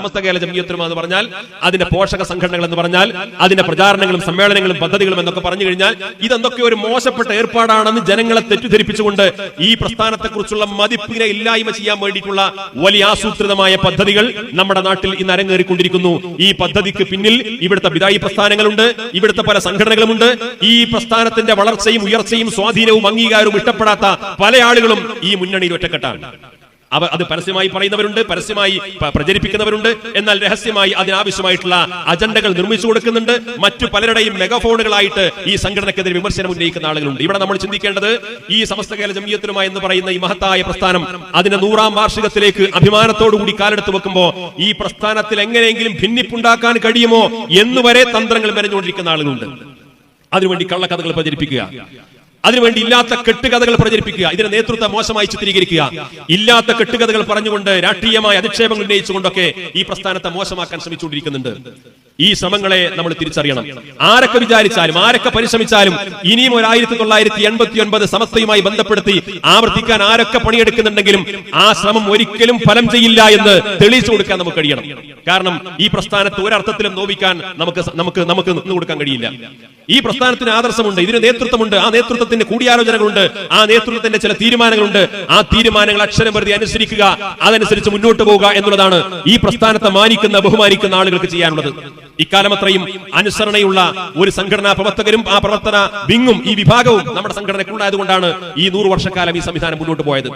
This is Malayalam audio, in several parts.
സമസ്ത കേരള ജമിയത്തുലമ എന്ന് പറഞ്ഞാൽ അതിന്റെ പോഷക സംഘടനകൾ എന്ന് പറഞ്ഞാൽ അതിന്റെ പ്രചാരണങ്ങളും സമ്മേളനങ്ങളും പദ്ധതികളും എന്നൊക്കെ പറഞ്ഞു കഴിഞ്ഞാൽ ഇതെന്തൊക്കെ ഒരു മോശപ്പെട്ട ഏർപ്പാടാണെന്ന് ജനങ്ങളെ തെറ്റിദ്ധരിപ്പിച്ചുകൊണ്ട് ഈ പ്രസ്ഥാനത്തെക്കുറിച്ചുള്ള മതിപ്പിനെ ഇല്ലായ്മ ചെയ്യാൻ വേണ്ടിയിട്ടുള്ള വലിയ ആസൂത്രിതമായ പദ്ധതികൾ നമ്മുടെ നാട്ടിൽ ഇന്ന് അരങ്ങേറിക്കൊണ്ടിരിക്കുന്നു. ഈ പദ്ധതിക്ക് പിന്നിൽ ഇവിടുത്തെ വിദായി പ്രസ്ഥാനങ്ങളുണ്ട് ഇവിടുത്തെ പല സംഘടനകളുമുണ്ട്. ഈ പ്രസ്ഥാനത്തിന്റെ വളർച്ചയും ഉയർച്ചയും സ്വാധീനവും അംഗീകാരവും ഇഷ്ടപ്പെടാത്ത പല ആളുകളും ഈ മുന്നണിയിൽ ഒറ്റക്കെട്ടാണ്. അവ അത് പരസ്യമായി പറയുന്നവരുണ്ട് പരസ്യമായി പ്രചരിപ്പിക്കുന്നവരുണ്ട്. എന്നാൽ രഹസ്യമായി അതിനാവശ്യമായിട്ടുള്ള അജണ്ടകൾ നിർമ്മിച്ചു കൊടുക്കുന്നുണ്ട്. മറ്റു പലരുടെയും മെഗാഫോണുകളായിട്ട് ഈ സംഘടനക്കെതിരെ വിമർശനം ഉന്നയിക്കുന്ന ആളുകളുണ്ട്. ഇവിടെ നമ്മൾ ചിന്തിക്കേണ്ടത് ഈ സമസ്ത കേരള ജമീയത്തിലുമായി എന്ന് പറയുന്ന ഈ മഹത്തായ പ്രസ്ഥാനം അതിന്റെ നൂറാം വാർഷികത്തിലേക്ക് അഭിമാനത്തോടുകൂടി കാലെടുത്ത് വെക്കുമ്പോൾ ഈ പ്രസ്ഥാനത്തിൽ എങ്ങനെയെങ്കിലും ഭിന്നിപ്പുണ്ടാക്കാൻ കഴിയുമോ എന്നുവരെ തന്ത്രങ്ങൾ മെനഞ്ഞുകൊണ്ടിരിക്കുന്ന ആളുകളുണ്ട്. അതിനുവേണ്ടി കള്ളക്കഥകൾ പ്രചരിപ്പിക്കുക. അതിനുവേണ്ടി ഇല്ലാത്ത കെട്ടുകഥകൾ പ്രചരിപ്പിക്കുക ഇതിന്റെ നേതൃത്വം മോശമായി ചിത്രീകരിക്കുക. ഇല്ലാത്ത കെട്ടുകഥകൾ പറഞ്ഞുകൊണ്ട് രാഷ്ട്രീയമായ അധിക്ഷേപങ്ങൾ ഉന്നയിച്ചുകൊണ്ടൊക്കെ ഈ പ്രസ്ഥാനത്തെ മോശമാക്കാൻ ശ്രമിച്ചുകൊണ്ടിരിക്കുന്നുണ്ട്. ഈ ശ്രമങ്ങളെ നമ്മൾ തിരിച്ചറിയണം. ആരൊക്കെ വിചാരിച്ചാലും ആരൊക്കെ പരിശ്രമിച്ചാലും ഇനിയും ഒരു ആയിരത്തി തൊള്ളായിരത്തി എൺപത്തി ഒൻപത് സമസ്തയുമായി ബന്ധപ്പെടുത്തി ആവർത്തിക്കാൻ ആരൊക്കെ പണിയെടുക്കുന്നുണ്ടെങ്കിലും ആ ശ്രമം ഒരിക്കലും ഫലം ചെയ്യില്ല എന്ന് തെളിയിച്ചു കൊടുക്കാൻ നമുക്ക് കഴിയണം. കാരണം ഈ പ്രസ്ഥാനത്ത് ഒരർത്ഥത്തിലും നോവിക്കാൻ നമുക്ക് നമുക്ക് നമുക്ക് നിന്നു കൊടുക്കാൻ കഴിയില്ല. ഈ പ്രസ്ഥാനത്തിന് ആദർശമുണ്ട് ഇതിന് നേതൃത്വമുണ്ട് ആ നേതൃത്വത്തിന്റെ കൂടിയാലോചനകളുണ്ട് ആ നേതൃത്വത്തിന്റെ ചില തീരുമാനങ്ങളുണ്ട്. ആ തീരുമാനങ്ങൾ അക്ഷരം പ്രതി അനുസരിക്കുക അതനുസരിച്ച് മുന്നോട്ട് പോവുക എന്നുള്ളതാണ് ഈ പ്രസ്ഥാനത്തെ മാനിക്കുന്ന ബഹുമാനിക്കുന്ന ആളുകൾക്ക് ചെയ്യാനുള്ളത്. ഇക്കാലം അത്രയും അനുസരണയുള്ള ഒരു സംഘടനാ പ്രവർത്തകരും ആ പ്രവർത്തന വിങ്ങും ഈ വിഭാഗവും നമ്മുടെ സംഘടനയ്ക്കുണ്ടായതുകൊണ്ടാണ് ഈ നൂറ് വർഷക്കാലം ഈ സംവിധാനം മുന്നോട്ട് പോയത്.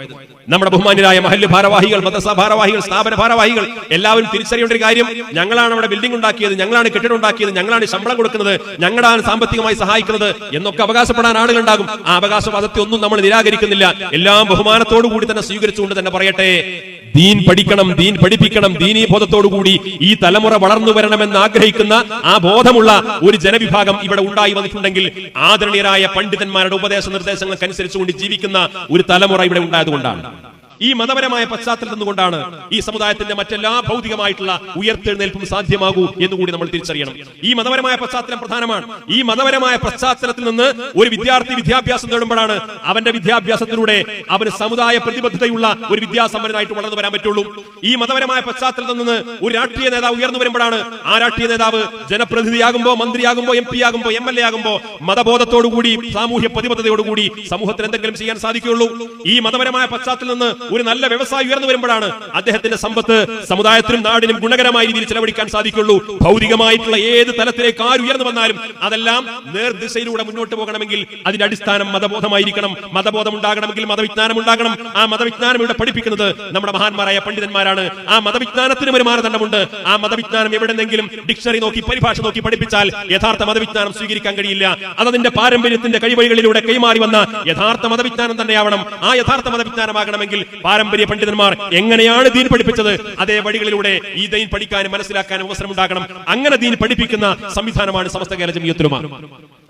നമ്മുടെ ബഹുമാന്യരായ മഹല്ല് ഭാരവാഹികൾ മദ്രസ ഭാരവാഹികൾ സ്ഥാപന ഭാരവാഹികൾ എല്ലാവരും തിരിച്ചറിയേണ്ട ഒരു കാര്യം ഞങ്ങളാണ് അവിടെ ബിൽഡിംഗ് ഉണ്ടാക്കിയത് ഞങ്ങളാണ് കെട്ടിടം ഉണ്ടാക്കിയത് ഞങ്ങളാണ് ശമ്പളം കൊടുക്കുന്നത് ഞങ്ങളാണ് സാമ്പത്തികമായി സഹായിക്കുന്നത് എന്നൊക്കെ അവകാശപ്പെടാൻ ആളുകളുണ്ടാകും. ആ അവകാശവാദത്തെ ഒന്നും നമ്മൾ നിരാകരിക്കുന്നില്ല. എല്ലാം ബഹുമാനത്തോടു കൂടി തന്നെ സ്വീകരിച്ചുകൊണ്ട് തന്നെ പറയട്ടെ. ദീൻ പഠിക്കണം ദീൻ പഠിപ്പിക്കണം ദീനീ ബോധത്തോടുകൂടി ഈ തലമുറ വളർന്നു വരണമെന്ന് ആഗ്രഹിക്കുന്ന ആ ബോധമുള്ള ഒരു ജനവിഭാഗം ഇവിടെ ഉണ്ടായി വന്നിട്ടുണ്ടെങ്കിൽ ആദരണീയരായ പണ്ഡിതന്മാരുടെ ഉപദേശ നിർദ്ദേശങ്ങൾക്കനുസരിച്ചുകൊണ്ട് ജീവിക്കുന്ന ഒരു തലമുറ ഇവിടെ ഉണ്ടായതുകൊണ്ടാണ്. ഈ മതപരമായ പശ്ചാത്തലത്തിൽ നിന്നുകൊണ്ടാണ് ഈ സമുദായത്തിന്റെ മറ്റെല്ലാ ഭൗതികമായിട്ടുള്ള ഉയർത്തെഴുന്നേൽപ്പും സാധ്യമാകൂ എന്ന് കൂടി നമ്മൾ തിരിച്ചറിയണം. ഈ മതപരമായ പശ്ചാത്തലം പ്രധാനമാണ്. ഈ മതപരമായ പശ്ചാത്തലത്തിൽ നിന്ന് ഒരു വിദ്യാർത്ഥി വിദ്യാഭ്യാസം നേടുമ്പോഴാണ് അവന്റെ വിദ്യാഭ്യാസത്തിലൂടെ അവന് സമുദായ പ്രതിബദ്ധതയുള്ള ഒരു വിദ്യാസമ്പന്നനായിട്ട് വളർന്നു വരാൻ പറ്റുള്ളൂ. ഈ മതപരമായ പശ്ചാത്തലത്തിൽ നിന്ന് ഒരു രാഷ്ട്രീയ നേതാവ് ഉയർന്നു വരുമ്പോഴാണ് ആ രാഷ്ട്രീയ നേതാവ് ജനപ്രതിനിധിയാകുമ്പോ മന്ത്രിയാകുമ്പോ എം പി ആകുമ്പോ എം എൽ എ ആകുമ്പോ മതബോധത്തോടുകൂടി സാമൂഹ്യ പ്രതിബദ്ധതയോടുകൂടി സമൂഹത്തിന് എന്തെങ്കിലും ചെയ്യാൻ സാധിക്കുകയുള്ളൂ. ഈ മതപരമായ പശ്ചാത്തലത്തിൽ നിന്ന് ഒരു നല്ല വ്യവസായി ഉയർന്നു വരുമ്പോഴാണ് അദ്ദേഹത്തിന്റെ സമ്പത്ത് സമുദായത്തിനും നാടിനും ഗുണകരമായ രീതിയിൽ ചെലവഴിക്കാൻ സാധിക്കുള്ളൂ. ഭൗതികമായിട്ടുള്ള ഏത് തലത്തിലേക്ക് ആര് ഉയർന്നു വന്നാലും അതെല്ലാം നേർദിശയിലൂടെ മുന്നോട്ട് പോകണമെങ്കിൽ അതിന്റെ അടിസ്ഥാനം മതബോധമായിരിക്കണം. മതബോധം ഉണ്ടാകണമെങ്കിൽ മതവിജ്ഞാനം ഉണ്ടാകണം. ആ മതവിജ്ഞാനം ഇവിടെ പഠിപ്പിക്കുന്നത് നമ്മുടെ മഹാന്മാരായ പണ്ഡിതന്മാരാണ്. ആ മതവിജ്ഞാനത്തിനും ഒരു മാനദണ്ഡമുണ്ട്. ആ മതവിജ്ഞാനം എവിടെന്നെങ്കിലും ഡിക്ഷണറി നോക്കി പരിഭാഷ നോക്കി പഠിപ്പിച്ചാൽ യഥാർത്ഥ മതവിജ്ഞാനം സ്വീകരിക്കാൻ കഴിയില്ല. അതതിന്റെ പാരമ്പര്യത്തിന്റെ കഴിവഴികളിലൂടെ കൈമാറി വന്ന യഥാർത്ഥ മതവിജ്ഞാനം തന്നെയാവണം. ആ യഥാർത്ഥ മതവിജ്ഞാനമാകണമെങ്കിൽ പാരമ്പര്യ പണ്ഡിതന്മാർ എങ്ങനെയാണ് ദീൻ പഠിപ്പിച്ചത്? അതേ വഴികളിലൂടെ ഈ ദീൻ പഠിക്കാനും മനസ്സിലാക്കാനും അവസരം ഉണ്ടാക്കണം അങ്ങനെ ദീൻ പഠിപ്പിക്കുന്ന സംവിധാനമാണ് സമസ്ത കേരള ജമിയത്തുലുമ.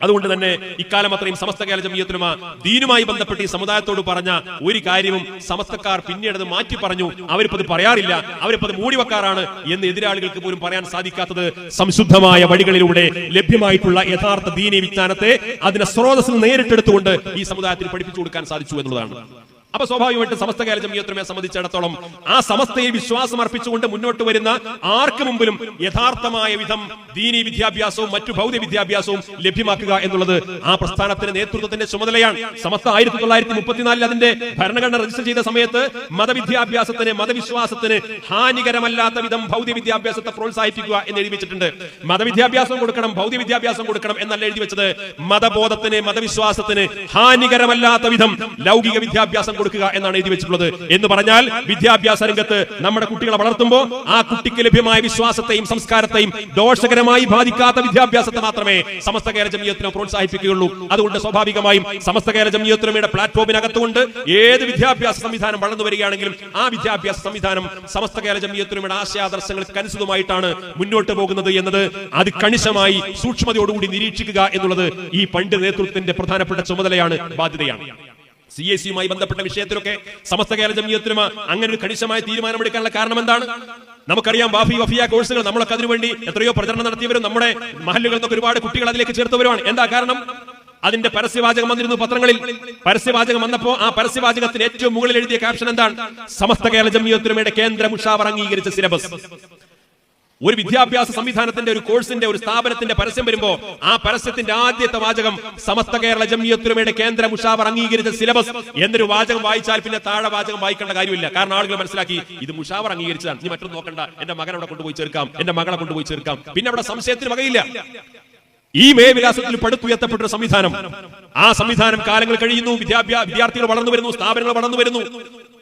അതുകൊണ്ട് തന്നെ ഇക്കാലം അത്രയും സമസ്ത കേരള ജമിയത്തുലുമ ദീനുമായി ബന്ധപ്പെട്ട് ഈ സമുദായത്തോട് പറഞ്ഞ ഒരു കാര്യവും സമസ്തക്കാർ പിന്നീട് അത് മാറ്റി പറഞ്ഞു. അവരിപ്പത് പറയാറില്ല. അവരിപ്പത് മൂടിവെക്കാറാണ് എന്ന് എതിരാളികൾക്ക് പോലും പറയാൻ സാധിക്കാത്തത് സംശുദ്ധമായ വഴികളിലൂടെ ലഭ്യമായിട്ടുള്ള യഥാർത്ഥ ദീനി വിജ്ഞാനത്തെ അതിന്റെ സ്രോതസ്സിൽ നേരിട്ടെടുത്തുകൊണ്ട് ഈ സമുദായത്തിൽ പഠിപ്പിച്ചു കൊടുക്കാൻ സാധിച്ചു എന്നുള്ളതാണ്. അപ്പൊ സ്വാഭാവികമായിട്ട് സമസ്ത കേരള ജമിയത്തിനെ സംബന്ധിച്ചിടത്തോളം ആ സമസ്തയെ വിശ്വാസം അർപ്പിച്ചുകൊണ്ട് മുന്നോട്ട് വരുന്ന ആർക്ക് മുമ്പിലും യഥാർത്ഥമായ വിധം ദീനി വിദ്യാഭ്യാസവും മറ്റു ഭൗതിക വിദ്യാഭ്യാസവും ലഭ്യമാക്കുക എന്നുള്ളത് ആ പ്രസ്ഥാനത്തിന്റെ നേതൃത്വത്തിന്റെ ചുമതലയാണ്. സമസ്ത ആയിരത്തി തൊള്ളായിരത്തി മുപ്പത്തിനാലിൽ അതിന്റെ ഭരണഘടന രജിസ്റ്റർ ചെയ്ത സമയത്ത് മതവിദ്യാഭ്യാസത്തിന് മതവിശ്വാസത്തിന് ഹാനികരമല്ലാത്ത വിധം ഭൗതിക വിദ്യാഭ്യാസത്തെ പ്രോത്സാഹിപ്പിക്കുക എന്ന് എഴുതി വെച്ചിട്ടുണ്ട്. മതവിദ്യാഭ്യാസം കൊടുക്കണം ഭൗതിക വിദ്യാഭ്യാസം കൊടുക്കണം എന്നല്ല എഴുതി വെച്ചത്. മതബോധത്തിന് മതവിശ്വാസത്തിന് ഹാനികരമല്ലാത്ത വിധം ലൗകിക വിദ്യാഭ്യാസം കൊടുക്കുക എന്നാണ് എഴുതി വെച്ചിട്ടുള്ളത്. എന്ന് പറഞ്ഞാൽ വിദ്യാഭ്യാസ രംഗത്ത് നമ്മുടെ കുട്ടികളെ വളർത്തുമ്പോൾ ആ കുട്ടിക്ക് ലഭ്യമായ വിശ്വാസത്തെയും സംസ്കാരത്തെയും ദോഷകരമായി ബാധിക്കാത്ത വിദ്യാഭ്യാസത്തെ മാത്രമേ സമസ്ത കേരള ജമിയത്തിനെ പ്രോത്സാഹിപ്പിക്കുകയുള്ളൂ. അതുകൊണ്ട് സ്വാഭാവികമായും സമസ്ത കേരള ജമിയത്തിനയുടെ പ്ലാറ്റ്ഫോമിനകത്തുകൊണ്ട് ഏത് വിദ്യാഭ്യാസ സംവിധാനം വളർന്നു വരികയാണെങ്കിലും ആ വിദ്യാഭ്യാസ സംവിധാനം സമസ്ത കേരള ജമിയത്തിനയുടെ ആശയാദർശങ്ങൾക്ക് അനുസൃതമായിട്ടാണ് മുന്നോട്ട് പോകുന്നത് എന്നത് അത് കണിശമായി സൂക്ഷ്മതയോടുകൂടി നിരീക്ഷിക്കുക എന്നുള്ളത് ഈ പണ്ഡിത നേതൃത്വത്തിന്റെ പ്രധാനപ്പെട്ട ചുമതലയാണ് ബാധ്യതയാണ്. സി എസ് സിയുമായി ബന്ധപ്പെട്ട വിഷയത്തിലൊക്കെ സമസ്ത കേരള ജമീയത്തിനും അങ്ങനെ ഒരു കണിശമായ തീരുമാനമെടുക്കാനുള്ള കാരണം എന്താണ്? നമുക്കറിയാം വാഫി വഫിയ കോഴ്സുകൾ നമ്മളൊക്കെ അതിനുവേണ്ടി എത്രയോ പ്രചരണം നടത്തിയവരും നമ്മുടെ മഹല്ലുകളിൽ ഒരുപാട് കുട്ടികൾ അതിലേക്ക് ചേർത്തവരുമാണ്. എന്താ കാരണം? അതിന്റെ പരസ്യവാചകം വന്നിരുന്നു പത്രങ്ങളിൽ. പരസ്യവാചകം വന്നപ്പോ ആ പരസ്യവാചകത്തിന് ഏറ്റവും മുകളിൽ എഴുതിയ ക്യാപ്ഷൻ എന്താണ്? സമസ്ത കേരള ജമിയത്തുലമയുടെ കേന്ദ്ര മുഷാവർ അംഗീകരിച്ച സിലബസ് ഒരു വിദ്യാഭ്യാസ സംവിധാനത്തിന്റെ ഒരു കോഴ്സിന്റെ ഒരു സ്ഥാപനത്തിന്റെ പരസ്യം വരുമ്പോ ആ പരസ്യത്തിന്റെ ആദ്യത്തെ വാചകം സമസ്ത കേരള ജമിയത്തുരമയുടെ കേന്ദ്ര മുഷാവർ അംഗീകരിച്ച സിലബസ് എന്നൊരു വാചകം വായിച്ചാൽ പിന്നെ താഴെ വാചകം വായിക്കേണ്ട കാര്യമില്ല. കാരണം ആളുകൾ മനസ്സിലാക്കി ഇത് മുഷാവർ അംഗീകരിച്ചതാണ്. നീ മറ്റൊന്നും നോക്കണ്ട. എന്റെ മകൻ അവിടെ കൊണ്ടുപോയി ചേർക്കാം. എന്റെ മകളെ കൊണ്ടുപോയി ചേർക്കാം. പിന്നെ അവിടെ സംശയത്തിന് വകയില്ല. ഈ മേ വികാസത്തിൽ പടുത്തുയർത്തപ്പെട്ട സംവിധാനം. ആ സംവിധാനം കാലങ്ങൾ കഴിയുന്നു. വിദ്യാഭ്യാസ വിദ്യാർത്ഥികൾ വളർന്നു വരുന്നു. സ്ഥാപനങ്ങൾ വളർന്നു വരുന്നു.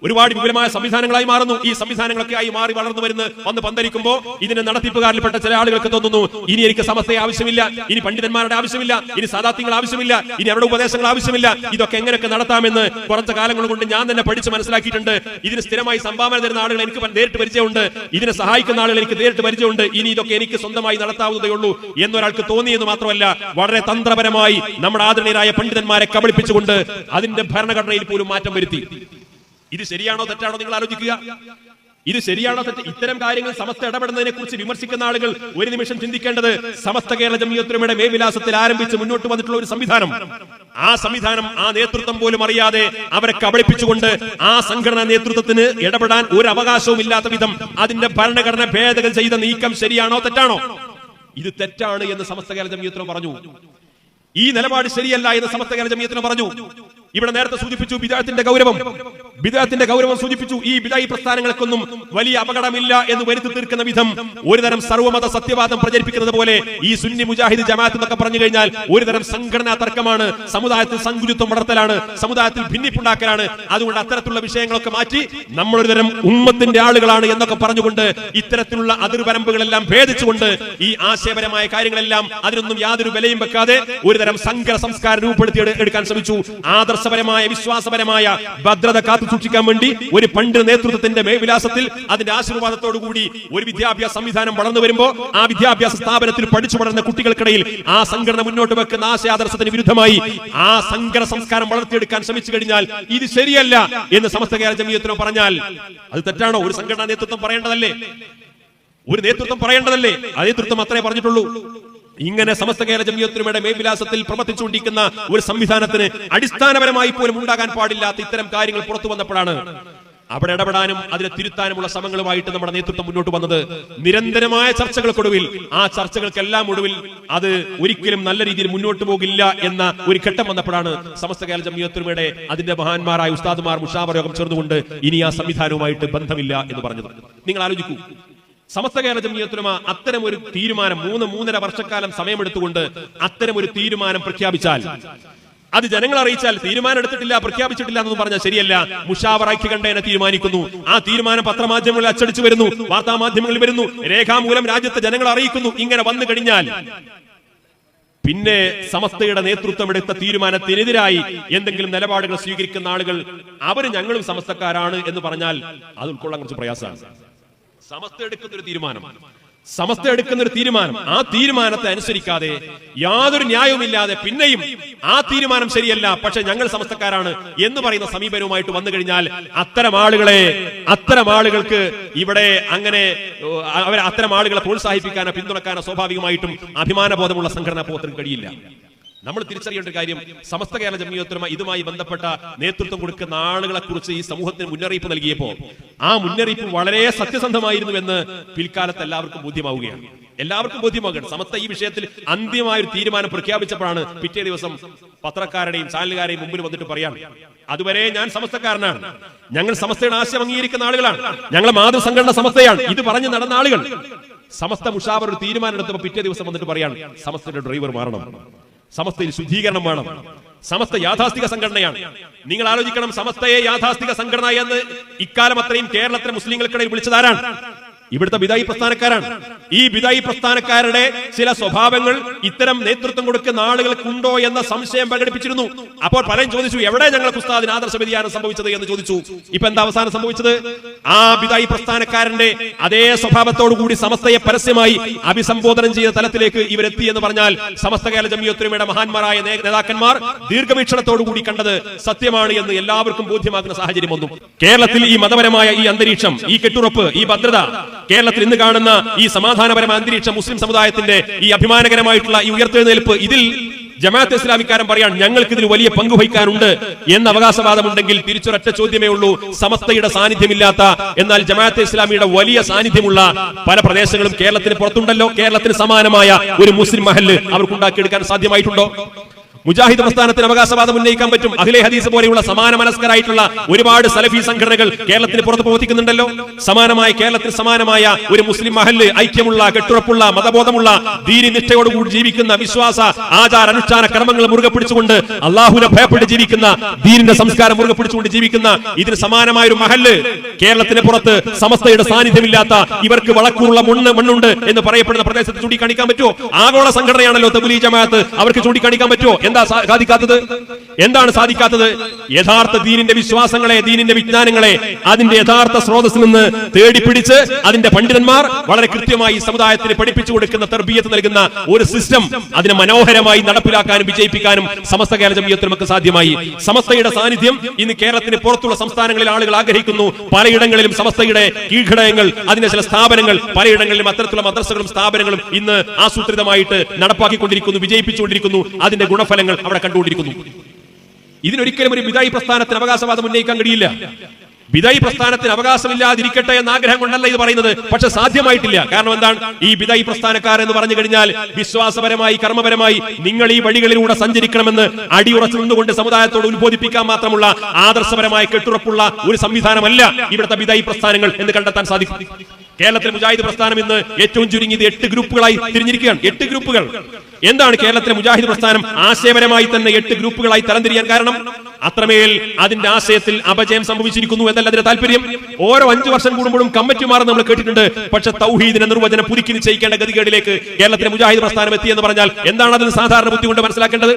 ഒരുപാട് വിപുലമായ സംവിധാനങ്ങളായി മാറുന്നു. ഈ സംവിധാനങ്ങളൊക്കെ ആയി മാറി വളർന്നു വരുന്ന വന്ന് പന്തരിക്കുമ്പോൾ ഇതിന് നടത്തിപ്പുകാരിൽപ്പെട്ട ചില ആളുകൾക്ക് തോന്നുന്നു ഇനി എനിക്ക് സമസ്തയെ ആവശ്യമില്ല ഇനി പണ്ഡിതന്മാരുടെ ആവശ്യമില്ല ഇനി സാധാത്യങ്ങൾ ആവശ്യമില്ല ഇനി അവരുടെ ഉപദേശങ്ങൾ ആവശ്യമില്ല ഇതൊക്കെ എങ്ങനെയൊക്കെ നടത്താമെന്ന് കുറച്ച് കാലങ്ങൾ കൊണ്ട് ഞാൻ തന്നെ പഠിച്ച് മനസ്സിലാക്കിയിട്ടുണ്ട്. ഇതിന് സ്ഥിരമായി സംഭാവന തരുന്ന ആളുകൾ എനിക്ക് നേരിട്ട് പരിചയമുണ്ട്. ഇതിനെ സഹായിക്കുന്ന ആളുകൾ എനിക്ക് നേരിട്ട് പരിചയമുണ്ട്. ഇനി ഇതൊക്കെ എനിക്ക് സ്വന്തമായി നടത്താവുന്നതേയുള്ളൂ എന്നൊരാൾക്ക് തോന്നിയെന്ന് മാത്രമല്ല വളരെ തന്ത്രപരമായി നമ്മുടെ ആദരണീയരായ പണ്ഡിതന്മാരെ കബളിപ്പിച്ചുകൊണ്ട് അതിന്റെ ഭരണഘടനയിൽ പോലും മാറ്റം വരുത്തി. ഇത് ശരിയാണോ തെറ്റാണോ നിങ്ങൾ ആലോചിക്കുക. ഇത് ശരിയാണോ തെറ്റ് ഇത്തരം കാര്യങ്ങൾ സമസ്ത ഇടപെടുന്നതിനെ കുറിച്ച് വിമർശിക്കുന്ന ആളുകൾ ഒരു നിമിഷം ചിന്തിക്കേണ്ടത് സമസ്ത കേരള ജമിയത്തുരമയുടെ മേവിലാസത്തിൽ ആരംഭിച്ച് മുന്നോട്ട് വന്നിട്ടുള്ള ഒരു സംവിധാനം. ആ സംവിധാനം ആ നേതൃത്വം പോലും അറിയാതെ അവരെ കബളിപ്പിച്ചുകൊണ്ട് ആ സംഘടനാ നേതൃത്വത്തിന് ഇടപെടാൻ ഒരു അവകാശവും ഇല്ലാത്ത വിധം അതിന്റെ ഭരണഘടന ഭേദഗതി ചെയ്ത നീക്കം ശരിയാണോ തെറ്റാണോ? ഇത് തെറ്റാണ് എന്ന് സമസ്ത കേരള ജമിയത്രം പറഞ്ഞു. ഈ നിലപാട് ശരിയല്ല എന്ന് സമസ്ത കേരള ജമിയത്തിന് പറഞ്ഞു. ഇവിടെ നേരത്തെ സൂചിപ്പിച്ചു ബിദാത്തിന്റെ ഗൗരവം. ബിദാത്തിന്റെ ഗൗരവം സൂചിപ്പിച്ചു. ഈ ബിദായി പ്രസ്ഥാനങ്ങൾക്കൊന്നും വലിയ അപകടമില്ല എന്ന് വരുത്തി തീർക്കുന്ന വിധം ഒരുതരം സർവമത സത്യവാദം പ്രചരിപ്പിക്കുന്നത് പോലെ ഈ സുന്നി മുജാഹിദ് ജമാഅത്ത് എന്നൊക്കെ പറഞ്ഞു കഴിഞ്ഞാൽ ഒരുതരം സംഘടനാ തർക്കമാണ് സമുദായത്തിൽ സങ്കുചിത്വം വളർത്തലാണ് സമുദായത്തിൽ ഭിന്നിപ്പുണ്ടാക്കലാണ്. അതുകൊണ്ട് അത്തരത്തിലുള്ള വിഷയങ്ങളൊക്കെ മാറ്റി നമ്മൾ ഒരുതരം ഉമ്മത്തിന്റെ ആളുകളാണ് എന്നൊക്കെ പറഞ്ഞുകൊണ്ട് ഇത്തരത്തിലുള്ള അതിർവരമ്പുകളെല്ലാം ഭേദിച്ചുകൊണ്ട് ഈ ആശയപരമായ കാര്യങ്ങളെല്ലാം അതിനൊന്നും യാതൊരു വിലയും വെക്കാതെ ഒരുതരം സംഘ സംസ്കാരം രൂപപ്പെടുത്തി എടുക്കാൻ ശ്രമിച്ചു. ആദർശപരമായ വിശ്വാസപരമായ ഭദ്രത കാത്തു സൂക്ഷിക്കാൻ വേണ്ടി ഒരു പണ്ട് നേതൃത്വത്തിന്റെ മേവിലാസത്തിൽ അതിന്റെ ആശീർവാദത്തോടു കൂടി ഒരു വിദ്യാഭ്യാസ സംവിധാനം വളർന്നു വരുമ്പോ ആ വിദ്യാഭ്യാസ സ്ഥാപനത്തിൽ പഠിച്ചു വളർന്ന കുട്ടികൾക്കിടയിൽ ആ സംഘടന മുന്നോട്ട് വെക്കുന്ന ആശയാദർശത്തിന് വിരുദ്ധമായി ആ സംഘടന സംസ്കാരം വളർത്തിയെടുക്കാൻ ശ്രമിച്ചു കഴിഞ്ഞാൽ ഇത് ശരിയല്ല എന്ന് സമസ്ത കേരള ജമീയത്തിനോ പറഞ്ഞാൽ അത് തെറ്റാണോ? ഒരു സംഘടനാ നേതൃത്വം പറയേണ്ടതല്ലേ? ഒരു നേതൃത്വം പറയേണ്ടതല്ലേ? ആ നേതൃത്വം അത്രേ പറഞ്ഞിട്ടുള്ളൂ. ഇങ്ങനെ സമസ്ത കേരള ജമിയത്തിനുമയുടെ മേൽവിലാസത്തിൽ പ്രവർത്തിച്ചുകൊണ്ടിരിക്കുന്ന ഒരു സംവിധാനത്തിന് അടിസ്ഥാനപരമായി പോലും ഉണ്ടാകാൻ പാടില്ലാത്ത ഇത്തരം കാര്യങ്ങൾ പുറത്തു വന്നപ്പോഴാണ് അവിടെ ഇടപെടാനും അതിനെ തിരുത്താനുമുള്ള ശ്രമങ്ങളുമായിട്ട് നമ്മുടെ നേതൃത്വം മുന്നോട്ട് വന്നത്. നിരന്തരമായ ചർച്ചകൾക്കൊടുവിൽ ആ ചർച്ചകൾക്കെല്ലാം ഒടുവിൽ അത് ഒരിക്കലും നല്ല രീതിയിൽ മുന്നോട്ട് പോകില്ല എന്ന ഒരു ഘട്ടം വന്നപ്പോഴാണ് സമസ്ത കേരള ജമിയത്തിനുമയുടെ അതിന്റെ മഹാന്മാരായ ഉസ്താദുമാർ മുഷാവർ യോഗം ചേർന്നുകൊണ്ട് ഇനി ആ സംവിധാനവുമായിട്ട് ബന്ധമില്ല എന്ന് പറഞ്ഞത്. നിങ്ങൾ ആലോചിക്കൂ. സമസ്ത കേരള ജമിയത്തുലമ അത്തരം ഒരു തീരുമാനം മൂന്ന് മൂന്നര വർഷക്കാലം സമയമെടുത്തുകൊണ്ട് അത്തരം ഒരു തീരുമാനം പ്രഖ്യാപിച്ചാൽ അത് ജനങ്ങൾ അറിയിച്ചാൽ തീരുമാനം എടുത്തിട്ടില്ല പ്രഖ്യാപിച്ചിട്ടില്ല എന്ന് പറഞ്ഞാൽ ശരിയല്ല. മുഷാവറാക്കി കണ്ടേനെ തീരുമാനിക്കുന്നു. ആ തീരുമാനം പത്രമാധ്യമങ്ങളിൽ അച്ചടിച്ചു വരുന്നു വാർത്താ മാധ്യമങ്ങളിൽ വരുന്നു രേഖാമൂലം രാജ്യത്തെ ജനങ്ങൾ അറിയിക്കുന്നു ഇങ്ങനെ വന്നു കഴിഞ്ഞാൽ. പിന്നെ സമസ്തയുടെ നേതൃത്വം എടുത്ത തീരുമാനത്തിനെതിരായി എന്തെങ്കിലും നിലപാടുകൾ സ്വീകരിക്കുന്ന ആളുകൾ അവർ ഞങ്ങളും സമസ്തക്കാരാണ് എന്ന് പറഞ്ഞാൽ അത് ഉൾക്കൊള്ളാൻ കുറച്ച് പ്രയാസമാണ്. സമസ്ത എടുക്കുന്ന ഒരു തീരുമാനം. സമസ്ത എടുക്കുന്ന ഒരു തീരുമാനം. ആ തീരുമാനത്തെ അനുസരിക്കാതെ യാതൊരു ന്യായവുമില്ലാതെ പിന്നെയും ആ തീരുമാനം ശരിയല്ല പക്ഷെ ഞങ്ങൾ സമസ്തക്കാരാണ് എന്ന് പറയുന്ന സമീപനവുമായിട്ട് വന്നു കഴിഞ്ഞാൽ അത്തരം ആളുകളെ അത്തരം ആളുകൾക്ക് ഇവിടെ അങ്ങനെ അവർ അത്തരം ആളുകളെ പ്രോത്സാഹിപ്പിക്കാനോ പിന്തുണക്കാനോ സ്വാഭാവികമായിട്ടും അഭിമാനബോധമുള്ള സംഘടനാ പോകത്തിന് കഴിയില്ല. നമ്മൾ തിരിച്ചറിയേണ്ട ഒരു കാര്യം സമസ്ത കേരള ജമിയോത്തരമ ഇതുമായി ബന്ധപ്പെട്ട നേതൃത്വം കൊടുക്കുന്ന ആളുകളെ കുറിച്ച് ഈ സമൂഹത്തിന് മുന്നറിയിപ്പ് നൽകിയപ്പോ ആ മുന്നറിയിപ്പ് വളരെ സത്യസന്ധമായിരുന്നു എന്ന് പിൽക്കാലത്ത് എല്ലാവർക്കും ബോധ്യമാവുകയാണ്. എല്ലാവർക്കും ബോധ്യമാകണം സമസ്ത ഈ വിഷയത്തിൽ അന്തിമമായ ഒരു തീരുമാനം പ്രഖ്യാപിച്ചപ്പോഴാണ് പിറ്റേ ദിവസം പത്രക്കാരുടെയും ചാനലുകാരെയും മുമ്പിൽ വന്നിട്ട് പറയാം അതുവരെ ഞാൻ സമസ്തക്കാരനാണ്. ഞങ്ങൾ സമസ്തയുടെ ആശയം അംഗീകരിക്കുന്ന ആളുകളാണ്. ഞങ്ങളെ മാതൃസംഘടന സമസ്തയാണ്. ഇത് പറഞ്ഞു നടന്ന ആളുകൾ. സമസ്ത മുഷാവർ ഒരു തീരുമാനം എടുത്തപ്പോൾ പിറ്റേ ദിവസം വന്നിട്ട് പറയാണ് സമസ്തയുടെ ഡ്രൈവർ മാറണം. സമസ്തയിൽ ശുദ്ധീകരണം വേണം. സമസ്ത യാഥാസ്ഥിക സംഘടനയാണ്. നിങ്ങൾ ആലോചിക്കണം സമസ്തയെ യാഥാസ്ഥിക സംഘടന എന്ന് ഇക്കാലം അത്രയും കേരളത്തിലെ മുസ്ലിങ്ങൾക്കിടയിൽ വിളിച്ചതാരാണ്? ഇവിടുത്തെ ബിദായി പ്രസ്ഥാനക്കാരാണ്. ഈ ബിദായി പ്രസ്ഥാനക്കാരുടെ ചില സ്വഭാവങ്ങൾ ഇത്തരം നേതൃത്വം കൊടുക്കുന്ന ആളുകൾക്കുണ്ടോ എന്ന സംശയം പ്രകടിപ്പിച്ചിരുന്നു. അപ്പോൾ പലരും ചോദിച്ചു എവിടെ ഞങ്ങൾക്ക് ഉസ്താദിന് ആദർശ വ്യതിയാനം സംഭവിച്ചത്? എന്ന് ചോദിച്ചു. ഇപ്പൊ എന്താ അവസാനം സംഭവിച്ചത്? ആ ബിദായി പ്രസ്ഥാനക്കാരന്റെ അതേ സ്വഭാവത്തോടു കൂടി സമസ്തയെ പരസ്യമായി അഭിസംബോധനം ചെയ്ത തലത്തിലേക്ക് ഇവരെത്തി എന്ന് പറഞ്ഞാൽ സമസ്ത കേരള ജമിയൊത്തൊരുമയുടെ മഹാന്മാരായ നേതാക്കന്മാർ ദീർഘവീക്ഷണത്തോടു കൂടി കണ്ടത് സത്യമാണ് എന്ന് എല്ലാവർക്കും ബോധ്യമാകുന്ന സാഹചര്യം വന്നു. കേരളത്തിൽ ഈ മതപരമായ ഈ അന്തരീക്ഷം ഈ കെട്ടുറപ്പ് ഈ ഭദ്രത കേരളത്തിൽ ഇന്ന് കാണുന്ന ഈ സമാധാനപരമായ അന്തരീക്ഷം മുസ്ലിം സമുദായത്തിന്റെ ഈ അഭിമാനകരമായിട്ടുള്ള ഈ ഉയർത്തെഴുന്നേൽപ്പ് ഇതിൽ ജമാഅത്ത് ഇസ്ലാമിക്കാരൻ പറയാൻ ഞങ്ങൾക്ക് ഇതിൽ വലിയ പങ്ക് വഹിക്കാനുണ്ട് എന്ന അവകാശവാദമുണ്ടെങ്കിൽ തിരിച്ചൊരൊറ്റ ചോദ്യമേ ഉള്ളൂ സമസ്തയുടെ സാന്നിധ്യമില്ലാത്ത എന്നാൽ ജമാഅത്ത് ഇസ്ലാമിയുടെ വലിയ സാന്നിധ്യമുള്ള പല പ്രദേശങ്ങളും കേരളത്തിന് പുറത്തുണ്ടല്ലോ കേരളത്തിന് സമാനമായ ഒരു മുസ്ലിം മഹൽ അവർക്ക് ഉണ്ടാക്കിയെടുക്കാൻ സാധ്യമായിട്ടുണ്ടോ? മുജാഹിദ് പ്രസ്ഥാനത്തിന് അവകാശവാദം ഉന്നയിക്കാൻ പറ്റും. അഖിലെ ഹദീസ് പോലെയുള്ള സമാന മനസ്കരായിട്ടുള്ള ഒരുപാട് സലഫി സംഘടനകൾ കേരളത്തിന് പുറത്ത് പ്രവർത്തിക്കുന്നുണ്ടല്ലോ. സമാനമായ കേരളത്തിൽ സമാനമായ ഒരു മുസ്ലിം മഹൽ ഐക്യമുള്ള കെട്ടുറപ്പുള്ള മതബോധമുള്ള ധീരി നിഷ്ഠയോടുകൂടി ജീവിക്കുന്ന വിശ്വാസ ആചാര അനുഷ്ഠാന കർമ്മങ്ങൾ മുറുകെ പിടിച്ചുകൊണ്ട് അള്ളാഹുനെ ഭയപ്പെട്ട് ജീവിക്കുന്ന ദീനിന്റെ സംസ്കാരം മുറുകെ പിടിച്ചുകൊണ്ട് ജീവിക്കുന്ന ഇതിന് സമാനമായ ഒരു മഹൽ കേരളത്തിന് പുറത്ത് സമസ്തയുടെ സാന്നിധ്യമില്ലാത്ത ഇവർക്ക് വളക്കൂറുള്ള മണ്ണ് മണ്ണുണ്ട് എന്ന് പറയപ്പെടുന്ന പ്രദേശത്ത് ചൂണ്ടിക്കാണിക്കാൻ പറ്റുമോ? ആഗോള സംഘടനയാണല്ലോ തബുലി ജമാഅത്ത്. അവർക്ക് ചൂണ്ടിക്കാണിക്കാൻ പറ്റുമോ? എന്താ സാധിക്കാത്തത്? എന്താണ് സാധിക്കാത്തത്? യഥാർത്ഥ ദീനിന്റെ വിശ്വാസങ്ങളെ ദീനിന്റെ വിജ്ഞാനങ്ങളെ അതിന്റെ യഥാർത്ഥ സ്രോതസ്സിൽ നിന്ന് തേടിപ്പിടിച്ച് അതിന്റെ പണ്ഡിതന്മാർ വളരെ കൃത്യമായി സമുദായത്തിന് പഠിപ്പിച്ചു കൊടുക്കുന്ന തെർബീയത്ത് നൽകുന്ന ഒരു സിസ്റ്റം അതിനെ മനോഹരമായി നടപ്പിലാക്കാനും വിജയിപ്പിക്കാനും സമസ്ത കേരള ജമീയത്തിനുമൊക്കെ നമുക്ക് സാധ്യമായി. സമസ്തയുടെ സാന്നിധ്യം ഇന്ന് കേരളത്തിന് പുറത്തുള്ള സംസ്ഥാനങ്ങളിൽ ആളുകൾ ആഗ്രഹിക്കുന്നു. പലയിടങ്ങളിലും സമസ്തയുടെ കീഴ്ഘടകങ്ങൾ അതിന്റെ ചില സ്ഥാപനങ്ങൾ പലയിടങ്ങളിലും അത്തരത്തിലുള്ള മദ്രസകളും സ്ഥാപനങ്ങളും ഇന്ന് ആസൂത്രിതമായിട്ട് നടപ്പാക്കിക്കൊണ്ടിരിക്കുന്നു വിജയിപ്പിച്ചുകൊണ്ടിരിക്കുന്നു. അതിന്റെ ഗുണഫലങ്ങൾ അവിടെ കണ്ടുകൊണ്ടിരിക്കുന്നു. ഇതിനൊരിക്കലും ഒരു വിദായി പ്രസ്ഥാനത്തിന് അവകാശവാദം ഉന്നയിക്കാൻ കഴിയില്ല. വിദായി പ്രസ്ഥാനത്തിന് അവകാശമില്ലാതിരിക്കട്ടെ എന്ന ആഗ്രഹം കൊണ്ടല്ല ഇത് പറയുന്നത്. പക്ഷെ സാധ്യമായിട്ടില്ല. കാരണം എന്താണ്? ഈ വിദായി പ്രസ്ഥാനക്കാർ എന്ന് പറഞ്ഞു കഴിഞ്ഞാൽ വിശ്വാസപരമായി കർമ്മപരമായി നിങ്ങൾ ഈ വഴികളിലൂടെ സഞ്ചരിക്കണമെന്ന് അടിയുറച്ചു നിന്നുകൊണ്ട് സമുദായത്തോട് ഉത്ബോധിപ്പിക്കാൻ മാത്രമുള്ള ആദർശപരമായ കെട്ടുറപ്പുള്ള ഒരു സംവിധാനമല്ല ഇവിടുത്തെ വിദായി പ്രസ്ഥാനങ്ങൾ എന്ന് കണ്ടെത്താൻ സാധിക്കും. കേരളത്തിലെ മുജാഹിദ് പ്രസ്ഥാനം ഇന്ന് ഏറ്റവും ചുരുങ്ങിയത് എട്ട് ഗ്രൂപ്പുകളായി തിരിഞ്ഞിരിക്കുകയാണ്. എട്ട് ഗ്രൂപ്പുകൾ. എന്താണ് കേരളത്തിലെ മുജാഹിദ് പ്രസ്ഥാനം? ആശയപരമായി തന്നെ എട്ട് ഗ്രൂപ്പുകളായി തരംതിരിയാൻ കാരണം? അത്രമേൽ അതിന്റെ ആശയത്തിൽ അപജയം സംഭവിച്ചിരിക്കുന്നു എന്നല്ല അതിന്റെ താല്പര്യം. ഓരോ അഞ്ചു വർഷം കൂടുമ്പോഴും കമ്മിറ്റി മാറും നമ്മൾ കേട്ടിട്ടുണ്ട്. പക്ഷെ തൗഹീദിനെ നിർവചനം പുതുക്കി നിശ്ചയിക്കേണ്ട ഗതികേടിലേക്ക് കേരളത്തിലെ മുജാഹിദ് പ്രസ്ഥാനം എത്തി എന്ന് പറഞ്ഞാൽ എന്താണ് അതിന് സാധാരണ ബുദ്ധി കൊണ്ട് മനസ്സിലാക്കേണ്ടത്?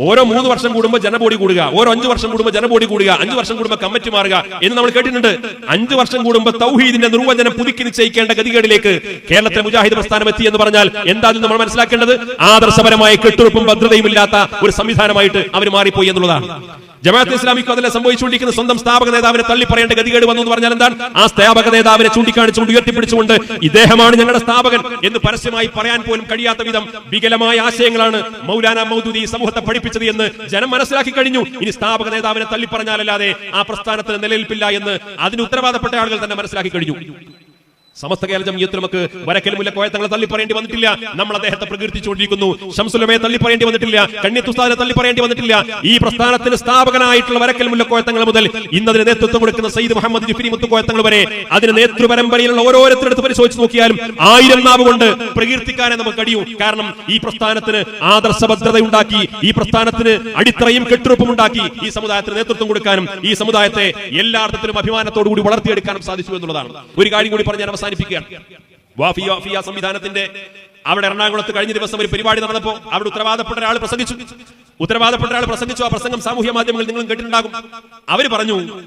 ഓരോ മൂന്ന് വർഷം കൂടുമ്പോൾ ജനബോഡി കൂടുക. ഓരോ അഞ്ചു വർഷം കൂടുമ്പോൾ ജനബോഡി കൂടുക. അഞ്ചു വർഷം കൂടുമ്പോൾ കമ്മിറ്റി മാറുക. എന്ന് നമ്മൾ കേട്ടിട്ടുണ്ട്. അഞ്ചു വർഷം കൂടുമ്പോൾ തൗഹീദിന്റെ നിർവചനം പുതുക്കി നിശ്ചയിക്കേണ്ട ഗതികേടിലേക്ക് കേരളത്തിലെ മുജാഹിദ് പ്രസ്ഥാനം എത്തി എന്ന് പറഞ്ഞാൽ എന്താ നമ്മൾ മനസ്സിലാക്കേണ്ടത്? ആദർശപരമായ കെട്ടുറപ്പും ഭദ്രതയും ഇല്ലാത്ത ഒരു സംവിധാനമായിട്ട് അവർ മാറിപ്പോയി എന്നുള്ളതാണ്. ജമാഅത്ത് ഇസ്ലാമിക്കും അതിലെ സംഭവിച്ചുകൊണ്ടിരിക്കുന്ന സ്വന്തം സ്ഥാപക നേതാവിനെ തള്ളി പറയേണ്ട ഗതികേട് വന്നു എന്ന് പറഞ്ഞാൽ എന്താണ്? ആ സ്ഥാപക നേതാവിനെ ചൂണ്ടിക്കാണിച്ചുകൊണ്ട് ഉയർത്തിപ്പിടിച്ചുകൊണ്ട് ഇദ്ദേഹമാണ് ഞങ്ങളുടെ സ്ഥാപകൻ എന്ന് പരസ്യമായി പറയാൻ പോലും കഴിയാത്ത വിധം വികലമായ ആശയങ്ങളാണ് മൗലാന മൗദൂദി സമൂഹത്തെ പഠിപ്പിച്ചത് എന്ന് ജനം മനസ്സിലാക്കി കഴിഞ്ഞു. ഇനി സ്ഥാപക നേതാവിനെ തള്ളി പറഞ്ഞാലല്ലാതെ ആ പ്രസ്ഥാനത്തിന് നിലനിൽപ്പില്ല എന്ന് അതിന് ഉത്തരവാദപ്പെട്ട ആളുകൾ തന്നെ മനസ്സിലാക്കി കഴിഞ്ഞു. സമസ്ത കേരള ജമിയത്തിൽ നമുക്ക് വരക്കൽ മുല്ലക്കോയ തങ്ങളെ തള്ളി പറയേണ്ടി വന്നിട്ടില്ല. നമ്മൾ അദ്ദേഹത്തെ പ്രകീർത്തിച്ചുകൊണ്ടിരിക്കുന്നു. ശംസുലമയെ തള്ളി പറയേണ്ടി വന്നിട്ടില്ല. കണ്യത്തുസ്താദിനെ തള്ളി പറയേണ്ടി വന്നിട്ടില്ല. ഈ പ്രസ്ഥാനത്തിന് സ്ഥാപകനായിട്ടുള്ള വരക്കൽ മുല്ലക്കോയ തങ്ങൾ മുതൽ ഇന്നതിന് നേതൃത്വം കൊടുക്കുന്ന സയ്യിദ് മുഹമ്മദ് ജിഫിനി മുത്തുക്കോയ തങ്ങൾ വരെ അതിന് നേതൃപരമ്പരയിലുള്ള ഓരോരുത്തരെടുത്ത് പരിശോധിച്ച് നോക്കിയാലും ആയിരം നാവ് കൊണ്ട് പ്രകീർത്തിക്കാനെ നമുക്ക് കഴിയൂ. കാരണം ഈ പ്രസ്ഥാനത്തിന് ആദർശഭദ്രത ഉണ്ടാക്കി ഈ പ്രസ്ഥാനത്തിന് അടിത്തറയും കെട്ടുറപ്പും ഉണ്ടാക്കി ഈ സമുദായത്തിന് നേതൃത്വം കൊടുക്കാനും ഈ സമുദായത്തെ എല്ലാ അർത്ഥത്തിലും അഭിമാനത്തോടു കൂടി വളർത്തിയെടുക്കാനും സാധിച്ചു എന്നുള്ളതാണ്. ഒരു കാര്യം കൂടി പറഞ്ഞ് ഞാൻ അവസാനിപ്പിക്കുകയാണ്. വാഫിയ വാഫിയ സംവിധാനത്തിന്റെ അവിടെ എറണാകുളത്ത് കഴിഞ്ഞ ദിവസം ഒരു പരിപാടി നടന്നപ്പോൾ അവിടെ ഉത്തരവാദപ്പെട്ട ഒരാൾ പ്രസംഗിച്ചു. ഉത്തരവാദപ്പെട്ട ഒരാൾ പ്രസംഗിച്ചു. ആ പ്രസംഗം സാമൂഹ്യ മാധ്യമങ്ങളിൽ നിങ്ങളും കേട്ടിട്ടുണ്ടാകും. അവർ പറഞ്ഞു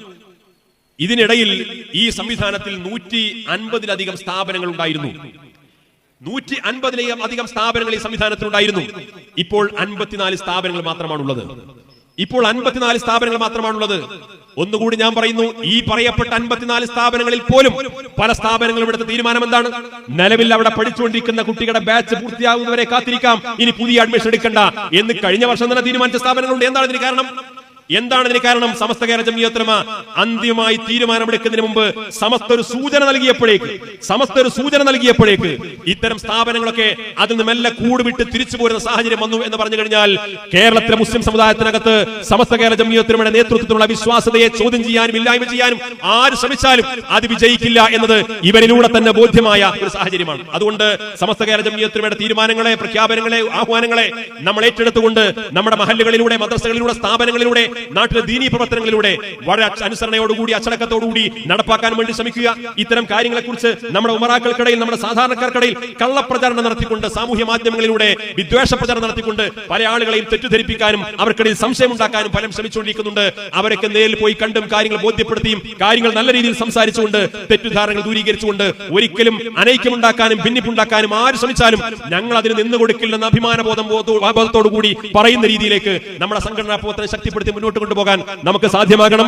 ഇതിനിടയിൽ ഈ സംവിധാനത്തിൽ നൂറ്റി അൻപതിലധികം സ്ഥാപനങ്ങൾ ഉണ്ടായിരുന്നു. നൂറ്റി അൻപതിലധികം അധികം സ്ഥാപനങ്ങൾ ഈ സംവിധാനത്തിൽ ഉണ്ടായിരുന്നു. ഇപ്പോൾ അൻപത്തിനാല് സ്ഥാപനങ്ങൾ മാത്രമാണുള്ളത്. ഇപ്പോൾ അൻപത്തിനാല് സ്ഥാപനങ്ങൾ മാത്രമാണുള്ളത്. ഒന്നുകൂടി ഞാൻ പറയുന്നു ഈ പറയപ്പെട്ട അൻപത്തിനാല് സ്ഥാപനങ്ങളിൽ പോലും പല സ്ഥാപനങ്ങളും എടുത്ത തീരുമാനം എന്താണ്? നിലവിൽ അവിടെ പഠിച്ചുകൊണ്ടിരിക്കുന്ന കുട്ടികളുടെ ബാച്ച് പൂർത്തിയാകുന്നവരെ കാത്തിരിക്കാം. ഇനി പുതിയ അഡ്മിഷൻ എടുക്കണ്ട. എന്ന് കഴിഞ്ഞ വർഷം തന്നെ തീരുമാനിച്ച സ്ഥാപനങ്ങളുണ്ട്. എന്താണ് ഇതിന് കാരണം? എന്താണ് ഇതിന് കാരണം? സമസ്ത കേരള ജമിയത്രമ അന്തിമമായി തീരുമാനമെടുക്കുന്നതിന് മുമ്പ് സമസ്ത ഒരു സൂചന നൽകിയപ്പോഴേക്ക് സമസ്ത ഒരു സൂചന നൽകിയപ്പോഴേക്ക് ഇത്തരം സ്ഥാപനങ്ങളൊക്കെ അതിൽ നിന്ന് മെല്ലെ കൂടുവിട്ട് തിരിച്ചു പോരുന്ന സാഹചര്യം വന്നു എന്ന് പറഞ്ഞു കഴിഞ്ഞാൽ കേരളത്തിലെ മുസ്ലിം സമുദായത്തിനകത്ത് സമസ്ത കേരള ജമിയത്രമയുടെ നേതൃത്വത്തിലുള്ള വിശ്വാസതയെ ചോദ്യം ചെയ്യാനും ഇല്ലായ്മ ചെയ്യാനും ആര് ശ്രമിച്ചാലും അത് വിജയിക്കില്ല എന്നത് ഇവരിലൂടെ തന്നെ ബോധ്യമായ ഒരു സാഹചര്യമാണ്. അതുകൊണ്ട് സമസ്ത കേരള ജമിയത്രമയുടെ തീരുമാനങ്ങളെ പ്രഖ്യാപനങ്ങളെ ആഹ്വാനങ്ങളെ നമ്മൾ ഏറ്റെടുത്തുകൊണ്ട് നമ്മുടെ മഹല്ലുകളിലൂടെ മദ്രസകളിലൂടെ സ്ഥാപനങ്ങളിലൂടെ നാട്ടിലെ ദീനീ പ്രവർത്തനങ്ങളിലൂടെ വളരെ അനുസരണയോടുകൂടി അച്ചടക്കത്തോടുകൂടി നടപ്പാക്കാൻ വേണ്ടി ശ്രമിക്കുക. ഇത്തരം കാര്യങ്ങളെക്കുറിച്ച് നമ്മുടെ ഉമറാക്കൾക്കിടയിൽ നമ്മുടെ സാധാരണക്കാർക്കിടയിൽ കള്ളപ്രചാരണം നടത്തിക്കൊണ്ട് സാമൂഹ്യ മാധ്യമങ്ങളിലൂടെ വിദ്വേഷ പ്രചാരണം നടത്തിക്കൊണ്ട് പല ആളുകളെയും തെറ്റിദ്ധരിപ്പിക്കാനും അവർക്കിടയിൽ സംശയം ഉണ്ടാക്കാനും ഫലം ശ്രമിച്ചുകൊണ്ടിരിക്കുന്നുണ്ട്. അവരൊക്കെ നേരിൽ പോയി കണ്ടും കാര്യങ്ങൾ ബോധ്യപ്പെടുത്തിയും കാര്യങ്ങൾ നല്ല രീതിയിൽ സംസാരിച്ചുകൊണ്ട് തെറ്റിദ്ധാരണകൾ ദൂരീകരിച്ചുകൊണ്ട് ഒരിക്കലും അനൈക്യമുണ്ടാക്കാനും ഭിന്നിപ്പുണ്ടാക്കാനും ആര് ശ്രമിച്ചാലും ഞങ്ങൾ അതിന് നിന്നു കൊടുക്കില്ലെന്ന അഭിമാനബോധം ബോധത്തോടു കൂടി പറയുന്ന രീതിയിലേക്ക് നമ്മുടെ സംഘടനാ പ്രവർത്തനം ശക്തിപ്പെടുത്തി മുന്നോട്ട് കൊണ്ടുപോകാൻ നമുക്ക് സാധ്യമാകണം.